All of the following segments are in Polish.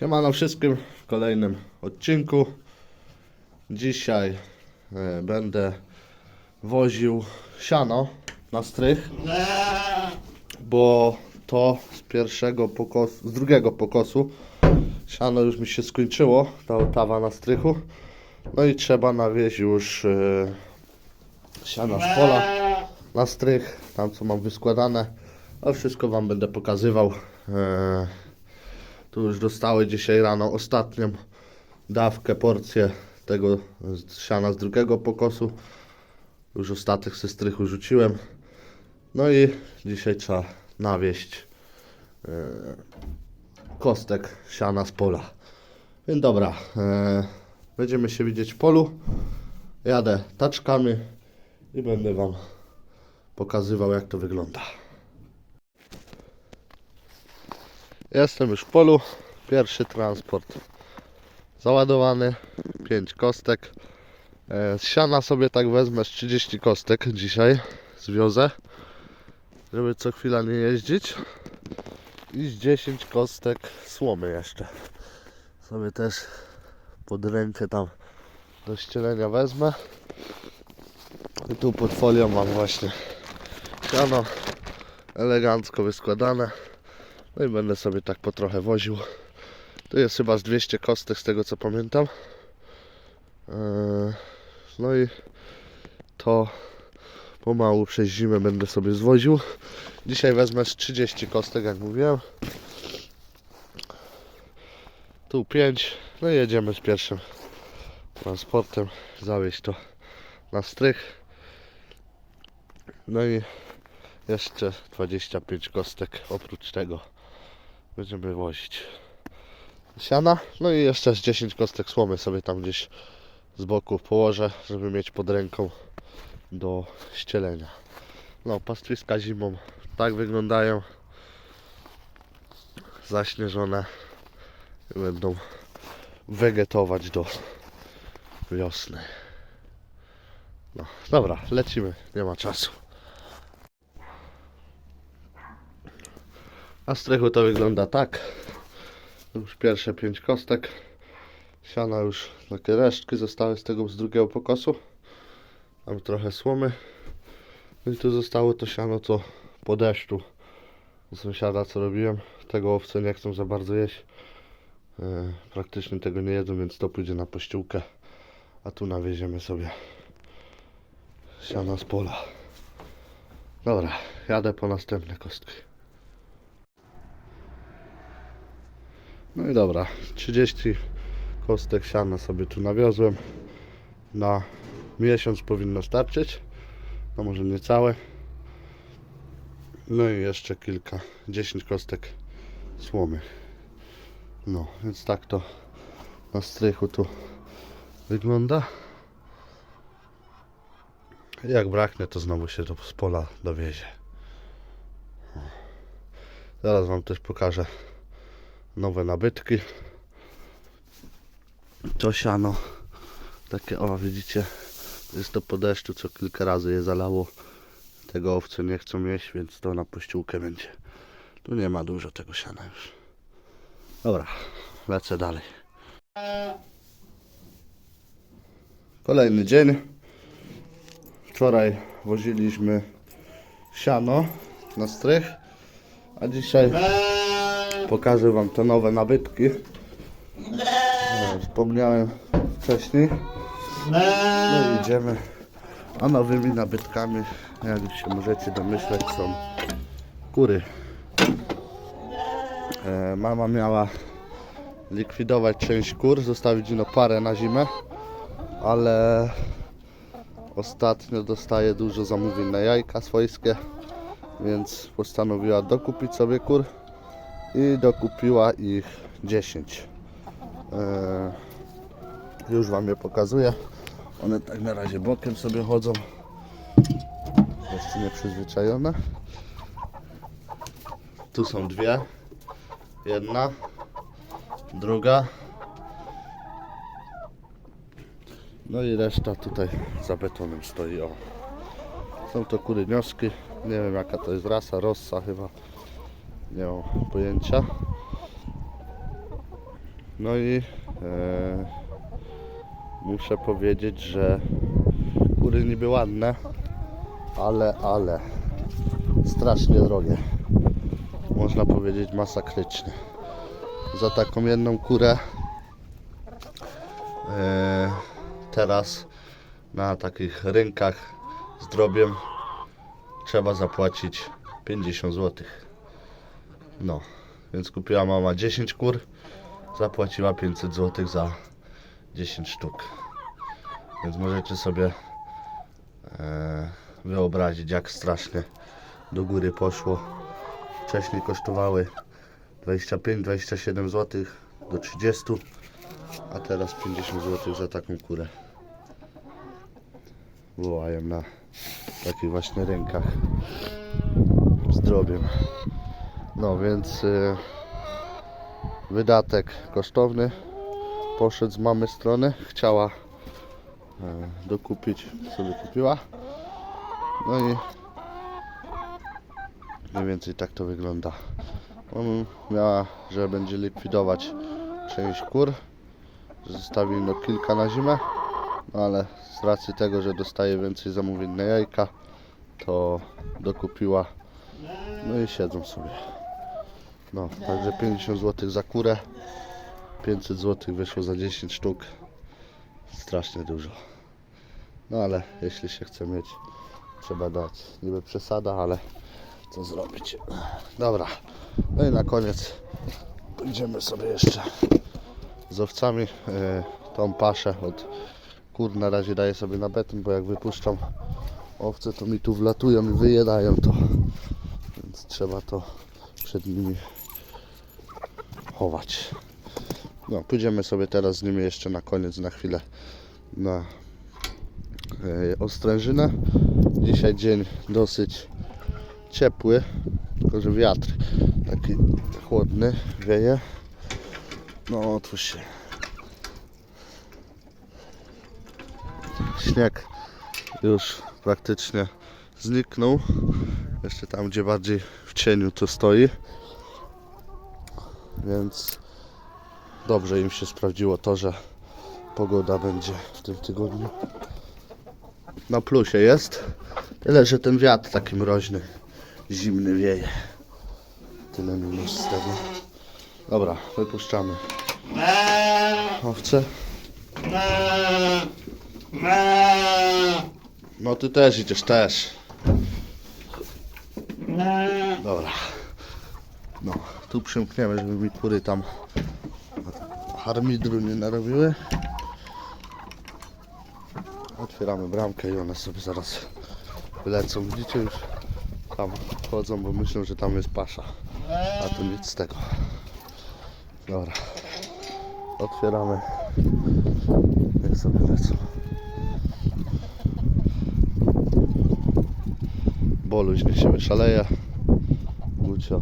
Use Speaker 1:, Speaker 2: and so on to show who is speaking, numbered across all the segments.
Speaker 1: Siemano wszystkim w kolejnym odcinku. Dzisiaj e, będę woził siano na strych, bo to z pierwszego pokosu, z drugiego pokosu siano już mi się skończyło, ta otawa na strychu. No i trzeba nawieźć już e, siana z pola na strych, tam co mam wyskładane. A wszystko Wam będę pokazywał. E, tu już dostały dzisiaj rano ostatnią dawkę, porcję tego siana z drugiego pokosu. Już ostatek ze strychu rzuciłem. No i dzisiaj trzeba nawieść e, kostek siana z pola. Więc dobra, e, będziemy się widzieć w polu. Jadę taczkami i będę Wam pokazywał jak to wygląda. Jestem już w polu. Pierwszy transport załadowany. 5 kostek. E, Z siana sobie tak wezmę z 30 kostek dzisiaj. Zwiozę. Żeby co chwila nie jeździć. I z 10 kostek słomy jeszcze. Sobie też pod rękę tam do ścielenia wezmę. I tu pod folią mam właśnie siano elegancko wyskładane. No i będę sobie tak po trochę woził. Tu jest chyba z 200 kostek z tego co pamiętam. Eee, No i to pomału przez zimę będę sobie zwoził. Dzisiaj wezmę z 30 kostek, jak mówiłem. Tu 5. No i jedziemy z pierwszym transportem. Zawieźć to na strych. No i jeszcze 25 kostek oprócz tego będziemy wozić siana. No i jeszcze z 10 kostek słomy sobie tam gdzieś z boku położę, żeby mieć pod ręką do ścielenia. No, pastwiska zimą tak wyglądają. Zaśnieżone i będą wegetować do wiosny. No, dobra, lecimy, nie ma czasu. A strychu to wygląda tak. Już pierwsze pięć kostek. Siana już takie resztki zostały z tego z drugiego pokosu. Tam trochę słomy. No i tu zostało to siano co po deszczu. Sąsiada co robiłem. Tego owce nie chcą za bardzo jeść. E, praktycznie tego nie jedzą, więc to pójdzie na pościółkę. A tu nawieziemy sobie siana z pola. Dobra, jadę po następne kostki. No i dobra, 30 kostek siana sobie tu nawiozłem. Na miesiąc powinno starczyć. No może nie całe. No i jeszcze kilka, 10 kostek słomy. No, więc tak to na strychu tu wygląda. Jak braknie, to znowu się do z pola dowiezie. Zaraz Wam też pokażę nabytki. To siano, takie o widzicie, jest to po deszczu, co kilka razy je zalało. Tego owce nie chcą jeść, więc to na pościółkę będzie. Tu nie ma dużo tego siana już. Dobra, lecę dalej. Kolejny dzień. Wczoraj woziliśmy siano na strych, a dzisiaj pokażę Wam te nowe nabytki. E, Wspomniałem wcześniej. No idziemy. A nowymi nabytkami, jak się możecie domyśleć, są kury. E, Mama miała likwidować część kur, zostawić no parę na zimę, ale ostatnio dostaje dużo zamówień na jajka swojskie, więc postanowiła dokupić sobie kur i dokupiła ich 10. Eee, już Wam je pokazuję. One tak na razie bokiem sobie chodzą. Jeszcze nie przyzwyczajone. Tu są dwie. Jedna, druga. No i reszta tutaj za betonem stoi. O. Są to kury nioski. Nie wiem jaka to jest rasa, rossa chyba. Nie mam pojęcia. No i e, muszę powiedzieć, że kury niby ładne, ale, ale strasznie drogie. Można powiedzieć masakrycznie. Za taką jedną kurę e, teraz na takich rynkach z drobiem trzeba zapłacić 50 zł. No, więc kupiła mama 10 kur, zapłaciła 500 zł za 10 sztuk. Więc możecie sobie e, wyobrazić, jak strasznie do góry poszło. Wcześniej kosztowały 25-27 zł do 30, a teraz 50 zł za taką kurę. Wołają na takich właśnie rynkach z drobiem. No więc y, wydatek kosztowny poszedł z mamy strony. Chciała y, dokupić, sobie kupiła. No i mniej więcej tak to wygląda. Mama miała, że będzie likwidować część kur. że Zostawi no kilka na zimę. No ale z racji tego, że dostaje więcej zamówień na jajka, to dokupiła. No i siedzą sobie. No, także 50 zł za kurę. 500 zł wyszło za 10 sztuk. Strasznie dużo. No ale jeśli się chce mieć, trzeba dać. Niby przesada, ale co zrobić. Dobra. No i na koniec pójdziemy sobie jeszcze z owcami. e, Tą paszę od kur na razie daję sobie na beton, bo jak wypuszczam owce, to mi tu wlatują i wyjedają to. Więc trzeba to przed nimi chować. No, pójdziemy sobie teraz z nimi jeszcze na koniec, na chwilę na e, ostrężynę. Dzisiaj dzień dosyć ciepły, tylko że wiatr taki chłodny wieje. No, otwórz się. Śnieg już praktycznie zniknął. Jeszcze tam, gdzie bardziej w cieniu to stoi. Więc dobrze im się sprawdziło to, że pogoda będzie w tym tygodniu na plusie jest. Tyle, że ten wiatr taki mroźny, zimny wieje. Tyle minus z tego. Dobra, wypuszczamy owce. No ty też idziesz, też. Dobra. No, tu przymkniemy, żeby mi kury tam harmidru nie narobiły. Otwieramy bramkę i one sobie zaraz wylecą. Widzicie już tam chodzą, bo myślą, że tam jest pasza. A tu nic z tego. Dobra. Otwieramy. Niech sobie lecą. Boluś niech się wyszaleje. Gucio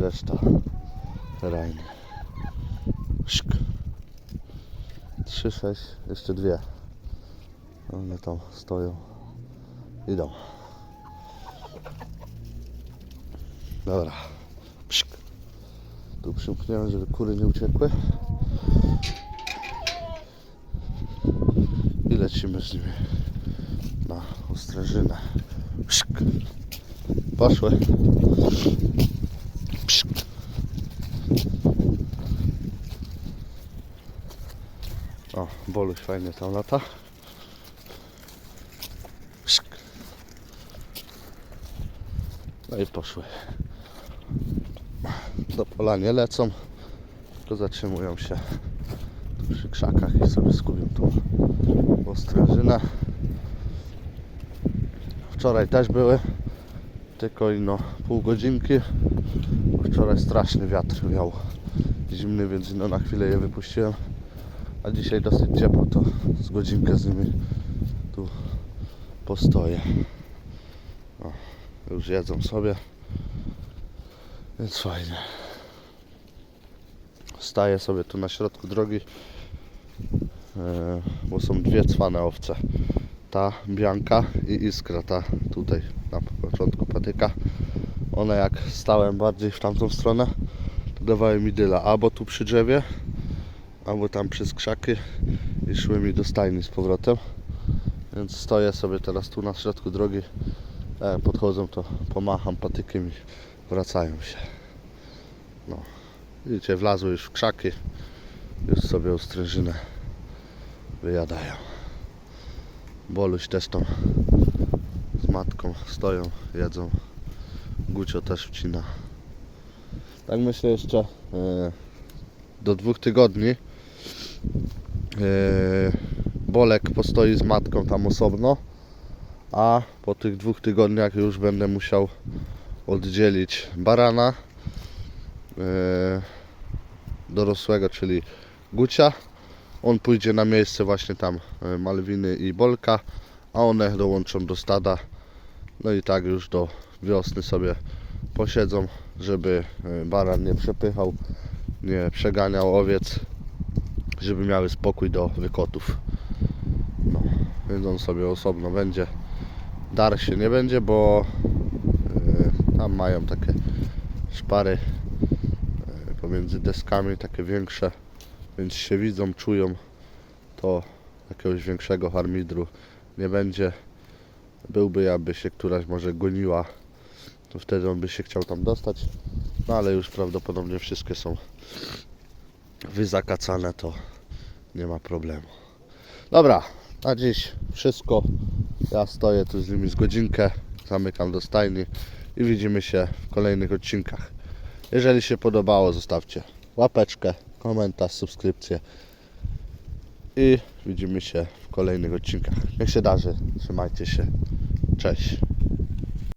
Speaker 1: reszta rajny. Szk. 3, 6, jeszcze dwie. One tam stoją. Idą. Dobra. Pszk. Tu przymkniemy, żeby kury nie uciekły. I lecimy z nimi na ostrężynę. Pszk. Poszły. Pszk. O, Boluś fajnie tam lata. No i poszły. Do pola nie lecą, tylko zatrzymują się przy krzakach i sobie skubią tą ostrężynę. Wczoraj też były, tylko ino pół godzinki. Wczoraj straszny wiatr miał zimny, więc no na chwilę je wypuściłem. A dzisiaj dosyć ciepło, to z godzinkę z nimi tu postoję. O, już jedzą sobie. Więc fajnie. Staję sobie tu na środku drogi, e, bo są dwie cwane owce. Ta Bianka i Iskra, ta tutaj na początku patyka. One jak stałem bardziej w tamtą stronę, dawały mi dyla albo tu przy drzewie, albo tam przez krzaki i szły mi do stajni z powrotem. Więc stoję sobie teraz tu na środku drogi. Jak podchodzą to pomacham patykiem i wracają się. No. Widzicie, wlazły już w krzaki. Już sobie ostrężynę wyjadają. Boluś też tam z matką stoją, jedzą. Gucio też wcina. Tak myślę jeszcze e, do dwóch tygodni e, Bolek postoi z matką tam osobno, a po tych dwóch tygodniach już będę musiał oddzielić barana e, dorosłego, czyli Gucia. On pójdzie na miejsce właśnie tam e, Malwiny i Bolka, a one dołączą do stada. No i tak już do wiosny sobie posiedzą, żeby e, baran nie przepychał, nie przeganiał owiec, żeby miały spokój do wykotów. No, więc on sobie osobno będzie. Dar się nie będzie, bo e, tam mają takie szpary e, pomiędzy deskami, takie większe, więc się widzą, czują. To jakiegoś większego harmidru nie będzie. Byłby, aby się któraś może goniła, to wtedy on by się chciał tam dostać. No ale już prawdopodobnie wszystkie są wyzakacane, to nie ma problemu. Dobra, na dziś wszystko. Ja stoję tu z nimi z godzinkę, zamykam do stajni i widzimy się w kolejnych odcinkach. Jeżeli się podobało, zostawcie łapeczkę, komentarz, subskrypcję i widzimy się w kolejnych odcinkach. Niech się darzy, trzymajcie się, cześć.